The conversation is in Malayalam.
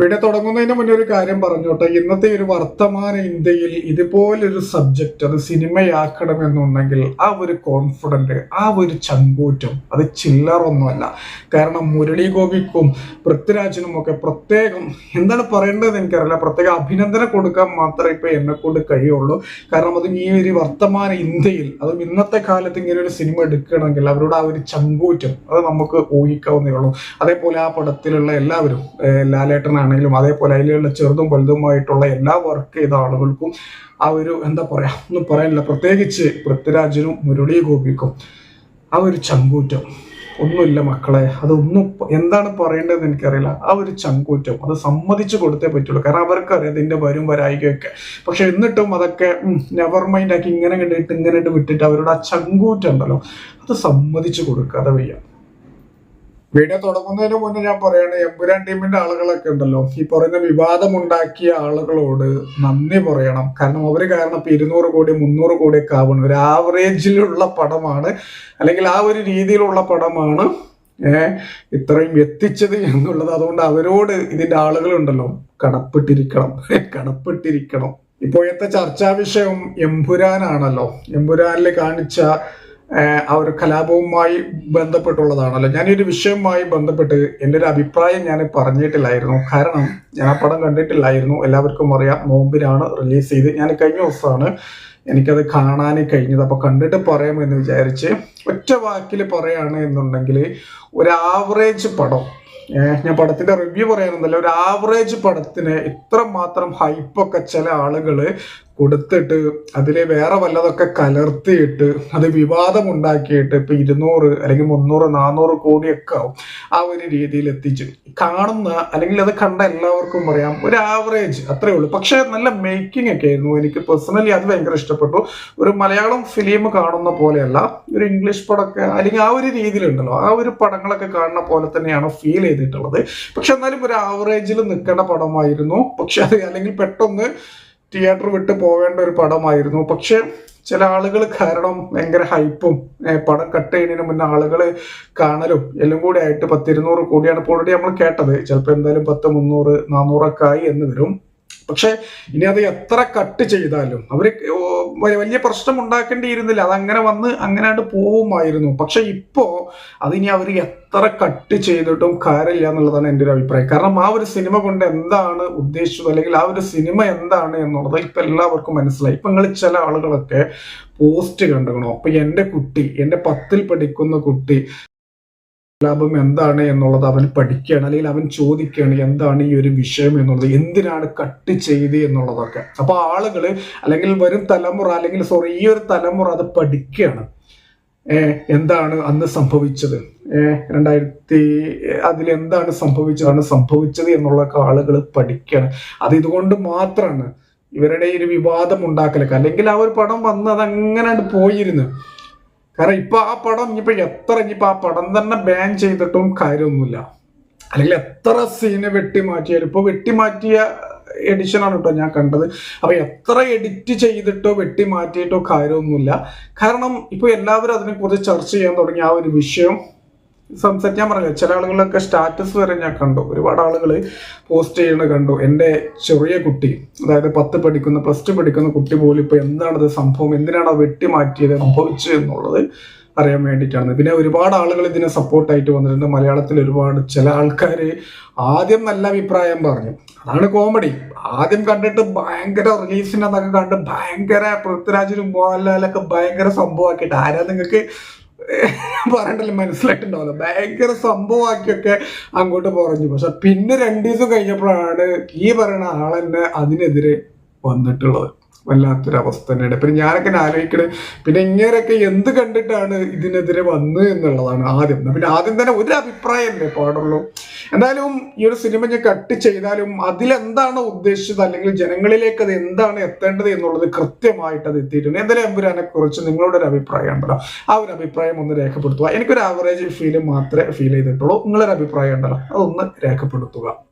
ഇവിടെ തുടങ്ങുന്നതിന് മുന്നേ ഒരു കാര്യം പറഞ്ഞോട്ടെ. ഇന്നത്തെ ഒരു വർത്തമാന ഇന്ത്യയിൽ ഇതുപോലൊരു സബ്ജക്റ്റ് അത് സിനിമയാക്കണമെന്നുണ്ടെങ്കിൽ ആ ഒരു കോൺഫിഡന്റ് ആ ഒരു ചങ്കൂറ്റം അത് ചില്ലറൊന്നുമല്ല കാരണം മുരളി ഗോപിക്കും പൃഥ്വിരാജിനും ഒക്കെ പ്രത്യേകം എന്താണ് പറയേണ്ടത് എനിക്കറിയില്ല. പ്രത്യേക അഭിനന്ദനം കൊടുക്കാൻ മാത്രമേ ഇപ്പോൾ എന്നെ കൊണ്ട് കഴിയുള്ളൂ. കാരണം അത് ഈ ഒരു വർത്തമാന ഇന്ത്യയിൽ അതും ഇന്നത്തെ കാലത്ത് ഇങ്ങനെ ഒരു സിനിമ എടുക്കണമെങ്കിൽ അവരുടെ ആ ഒരു ചങ്കൂറ്റം അത് നമുക്ക് ഊഹിക്കാവുന്നേ ഉള്ളൂ. അതേപോലെ ആ പടത്തിലുള്ള എല്ലാവരും ഏഹ് ലാലേട്ടനാണെങ്കിലും അതേപോലെ അതിലുള്ള ചെറുതും വലുതുമായിട്ടുള്ള എല്ലാ വർക്ക് ചെയ്ത ആളുകൾക്കും ആ ഒരു എന്താ പറയാ ഒന്നും പറയാനില്ല. പ്രത്യേകിച്ച് പൃഥ്വിരാജിനും മുരളി ഗോപിക്കും ആ ഒരു ചങ്കൂറ്റം. ഒന്നുമില്ല മക്കളെ അതൊന്നും എന്താണ് പറയേണ്ടതെന്ന് എനിക്കറിയില്ല. ആ ഒരു ചങ്കൂറ്റം അത് സമ്മതിച്ചു കൊടുത്തേ പറ്റുള്ളൂ. കാരണം അവർക്കറിയാം ഇതിന്റെ വരും വരായികയൊക്കെ. പക്ഷെ എന്നിട്ടും അതൊക്കെ നെവർ മൈൻഡ് ആക്കി ഇങ്ങനെ കണ്ടിട്ട് ഇങ്ങനെ വിട്ടിട്ട് അവരുടെ ആ ചങ്കൂറ്റം ഉണ്ടല്ലോ അത് സമ്മതിച്ചു കൊടുക്കാതെ വയ്യ. വീഡിയോ തുടങ്ങുന്നതിന് മുന്നേ ഞാൻ പറയാണ് എമ്പുരാൻ ടീമിന്റെ ആളുകളൊക്കെ ഉണ്ടല്ലോ. ഈ പറയുന്ന വിവാദമുണ്ടാക്കിയ ആളുകളോട് നന്ദി പറയണം. കാരണം അവർ കാരണം ഇപ്പൊ ഇരുന്നൂറ് കോടി മുന്നൂറ് കോടിയൊക്കെ ആവണം ഒരു ആവറേജിലുള്ള പടമാണ്. അല്ലെങ്കിൽ ആ ഒരു രീതിയിലുള്ള പടമാണ് ഇത്രയും എത്തിച്ചത് എന്നുള്ളത്. അതുകൊണ്ട് അവരോട് ഇതിന്റെ ആളുകളുണ്ടല്ലോ കടപ്പെട്ടിരിക്കണം കടപ്പെട്ടിരിക്കണം. ഇപ്പോഴത്തെ ചർച്ചാ വിഷയം എമ്പുരാനാണല്ലോ എമ്പുരാനിൽ കാണിച്ച ആ ഒരു കലാപവുമായി ബന്ധപ്പെട്ടുള്ളതാണല്ലോ. ഞാൻ ഒരു വിഷയവുമായി ബന്ധപ്പെട്ട് എന്റെ ഒരു അഭിപ്രായം ഞാൻ പറഞ്ഞിട്ടില്ലായിരുന്നു. കാരണം ഞാൻ ആ പടം കണ്ടിട്ടില്ലായിരുന്നു. എല്ലാവർക്കും അറിയാം. നോമ്പിനാണ് റിലീസ് ചെയ്ത് ഞാൻ കഴിഞ്ഞ ദിവസമാണ് എനിക്കത് കാണാൻ കഴിഞ്ഞത്. അപ്പൊ കണ്ടിട്ട് പറയാമെന്ന് വിചാരിച്ച് ഒറ്റ വാക്കിൽ പറയാണ് എന്നുണ്ടെങ്കിൽ ഒരു ആവറേജ് പടം. ഞാൻ പടത്തിന്റെ റിവ്യൂ പറയാനൊന്നുമല്ല. ഒരു ആവറേജ് പടത്തിന് ഇത്ര മാത്രം ഹൈപ്പൊക്കെ ചില ആളുകൾ കൊടുത്തിട്ട് അതിൽ വേറെ വല്ലതൊക്കെ കലർത്തിയിട്ട് അത് വിവാദം ഉണ്ടാക്കിയിട്ട് ഇപ്പൊ ഇരുന്നൂറ് അല്ലെങ്കിൽ മുന്നൂറ് നാനൂറ് കോടിയൊക്കെ ആവും ആ ഒരു രീതിയിൽ എത്തിച്ചു. കാണുന്ന അല്ലെങ്കിൽ അത് കണ്ട എല്ലാവർക്കും പറയാം ഒരു ആവറേജ് അത്രേ ഉള്ളൂ. പക്ഷെ നല്ല മേക്കിംഗ് ഒക്കെ ആയിരുന്നു. എനിക്ക് പേഴ്സണലി അത് ഭയങ്കര ഇഷ്ടപ്പെട്ടു. ഒരു മലയാളം ഫിലിം കാണുന്ന പോലെയല്ല ഒരു ഇംഗ്ലീഷ് പടമൊക്കെ അല്ലെങ്കിൽ ആ ഒരു രീതിയിലുണ്ടല്ലോ. ആ ഒരു പടങ്ങളൊക്കെ കാണുന്ന പോലെ തന്നെയാണ് ഫീൽ ചെയ്തിട്ടുള്ളത്. പക്ഷെ എന്നാലും ഒരു ആവറേജിൽ നിൽക്കേണ്ട പടമായിരുന്നു. പക്ഷെ അത് അല്ലെങ്കിൽ പെട്ടെന്ന് തിയേറ്റർ വിട്ട് പോവേണ്ട ഒരു പടമായിരുന്നു. പക്ഷെ ചില ആളുകൾ കാരണം ഭയങ്കര ഹൈപ്പും പടം കട്ട് ചെയ്യുന്നതിന് മുന്നേ ആളുകൾ കാണലും എല്ലാം കൂടി ആയിട്ട് പത്തിരുന്നൂറ് കോടിയാണ് ഇപ്പോൾ ഓൾറെഡി നമ്മൾ കേട്ടത്. ചിലപ്പോൾ എന്തായാലും പത്ത് മുന്നൂറ് നാനൂറൊക്കെ ആയി എന്ന് വരും. പക്ഷെ ഇനി അത് എത്ര കട്ട് ചെയ്താലും അവർ വലിയ പ്രശ്നം ഉണ്ടാക്കേണ്ടിയിരുന്നില്ല. അതങ്ങനെ വന്ന് അങ്ങനെയാണ്ട് പോവുമായിരുന്നു. പക്ഷെ ഇപ്പോൾ അതിനി അവർ എത്ര കട്ട് ചെയ്തിട്ടും കാര്യമില്ല എന്നുള്ളതാണ് എന്റെ ഒരു അഭിപ്രായം. കാരണം ആ ഒരു സിനിമ കൊണ്ട് എന്താണ് ഉദ്ദേശിച്ചത്? അല്ലെങ്കിൽ ആ ഒരു സിനിമ എന്താണ് എന്നുള്ളത് ഇപ്പം എല്ലാവർക്കും മനസ്സിലായി. ഇപ്പം നിങ്ങൾ ചില ആളുകളൊക്കെ പോസ്റ്റ് കണ്ടുകണോ അപ്പം എന്റെ കുട്ടി എന്റെ പത്തിൽ പഠിക്കുന്ന കുട്ടി ലാഭം എന്താണ് എന്നുള്ളത് അവൻ പഠിക്കുകയാണ് അല്ലെങ്കിൽ അവൻ ചോദിക്കുകയാണ് എന്താണ് ഈ ഒരു വിഷയം എന്നുള്ളത് എന്തിനാണ് കട്ട് ചെയ്ത് എന്നുള്ളതൊക്കെ. അപ്പോൾ ആളുകൾ അല്ലെങ്കിൽ വരും തലമുറ അല്ലെങ്കിൽ സോറി ഈ ഒരു തലമുറ അത് പഠിക്കുകയാണ്. എന്താണ് അന്ന് സംഭവിച്ചത്? രണ്ടായിരത്തി അതിൽ എന്താണ് സംഭവിച്ചതാണ് സംഭവിച്ചത് എന്നുള്ളതൊക്കെ ആളുകൾ പഠിക്കുകയാണ്. അത് ഇതുകൊണ്ട് മാത്രമാണ് ഇവരുടെ ഒരു വിവാദം ഉണ്ടാക്കലൊക്കെ. അല്ലെങ്കിൽ ആ ഒരു പടം വന്ന് അതങ്ങനെ പോയിരുന്നു. കാരണം ഇപ്പൊ ആ പടം ഇനിയിപ്പോ എത്ര ഇനിയിപ്പോ ആ പടം തന്നെ ബാൻ ചെയ്തിട്ടും കാര്യമൊന്നുമില്ല. അല്ലെങ്കിൽ എത്ര സീന് വെട്ടിമാറ്റിയാലും ഇപ്പൊ വെട്ടിമാറ്റിയ എഡിഷൻ ആണ് കേട്ടോ ഞാൻ കണ്ടത്. അപ്പൊ എത്ര എഡിറ്റ് ചെയ്തിട്ടോ വെട്ടി മാറ്റിയിട്ടോ കാര്യമൊന്നുമില്ല. കാരണം ഇപ്പൊ എല്ലാവരും അതിനെക്കുറിച്ച് ചർച്ച ചെയ്യാൻ തുടങ്ങി. ആ ഒരു വിഷയം സംസാരിക്കാൻ പറഞ്ഞു ചില ആളുകളൊക്കെ സ്റ്റാറ്റസ് വരെ ഞാൻ കണ്ടു. ഒരുപാട് ആളുകൾ പോസ്റ്റ് ചെയ്യണ കണ്ടു. എന്റെ ചെറിയ കുട്ടി അതായത് പത്ത് പഠിക്കുന്ന പ്ലസ് ടു പഠിക്കുന്ന കുട്ടി പോലും ഇപ്പൊ എന്താണത് സംഭവം? എന്തിനാണ് അത് വെട്ടിമാറ്റിയത് സംഭവിച്ചു എന്നുള്ളത് അറിയാൻ വേണ്ടിയിട്ടാണ്. പിന്നെ ഒരുപാട് ആളുകൾ ഇതിനെ സപ്പോർട്ടായിട്ട് വന്നിട്ടുണ്ട്. മലയാളത്തിൽ ഒരുപാട് ചില ആൾക്കാർ ആദ്യം നല്ല അഭിപ്രായം പറഞ്ഞു. അതാണ് കോമഡി ആദ്യം കണ്ടിട്ട് ഭയങ്കര റിലീസിനൊക്കെ കണ്ട് ഭയങ്കര പൃഥ്വിരാജിനും മോഹൻലാലൊക്കെ ഭയങ്കര സംഭവമാക്കിയിട്ട്. ആരാ നിങ്ങൾക്ക് പറയണ്ടല്ലോ മനസ്സിലായിട്ടുണ്ടാവല്ലോ ഭയങ്കര സംഭവമാക്കിയൊക്കെ അങ്ങോട്ട് പറഞ്ഞു. പക്ഷെ പിന്നെ രണ്ടു ദിവസം കഴിഞ്ഞപ്പോഴാണ് ഈ പറയുന്ന ആളെന്നെ അതിനെതിരെ വന്നിട്ടുള്ളത്. വല്ലാത്തൊരവസ്ഥ തന്നെയാണ്. പിന്നെ ഞാനൊക്കെ ആലോചിക്കണത് പിന്നെ ഇങ്ങനെയൊക്കെ എന്ത് കണ്ടിട്ടാണ് ഇതിനെതിരെ വന്നത് എന്നുള്ളതാണ് ആദ്യം. പിന്നെ ആദ്യം തന്നെ ഒരു അഭിപ്രായമല്ലേ പാടുള്ളൂ. എന്തായാലും ഈ ഒരു സിനിമ ഞാൻ കട്ട് ചെയ്താലും അതിലെന്താണ് ഉദ്ദേശിച്ചത് അല്ലെങ്കിൽ ജനങ്ങളിലേക്ക് അത് എന്താണ് എത്തേണ്ടത് എന്നുള്ളത് കൃത്യമായിട്ട് അത് എത്തിയിട്ടുണ്ട്. എന്തായാലും എമ്പുരാനെ കുറിച്ച് നിങ്ങളുടെ ഒരു അഭിപ്രായം ഉണ്ടല്ലോ. ആ ഒരു അഭിപ്രായം ഒന്ന് രേഖപ്പെടുത്തുക. എനിക്കൊരു ആവറേജ് ഫീൽ മാത്രമേ ഫീൽ ചെയ്തിട്ടുള്ളൂ. നിങ്ങളൊരു അഭിപ്രായം ഉണ്ടല്ലോ. അതൊന്ന് രേഖപ്പെടുത്തുക.